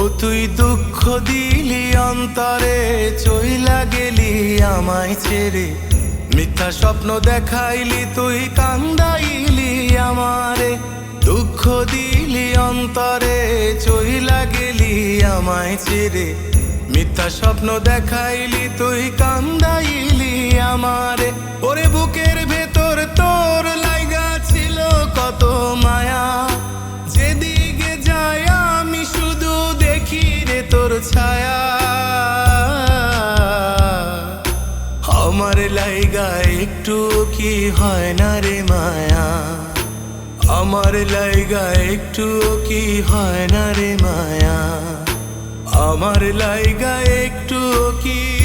ও তুই দুঃখ দিলি অন্তরে চইলা গেলি আমায় ছেড়ে। মিথ্যা স্বপ্ন দেখাইলি, তুই কান্দাইলি আমারে। দুঃখ দিলি অন্তরে চইলা গেলি আমায় ছেড়ে। মিথ্যা স্বপ্ন দেখাইলি, তুই কান্দাইলি আমার লাইগা একটু কি হয় না রে মায়া? আমার লাইগা একটু কি হয় না রে মায়া? আমার লাইগা একটু কি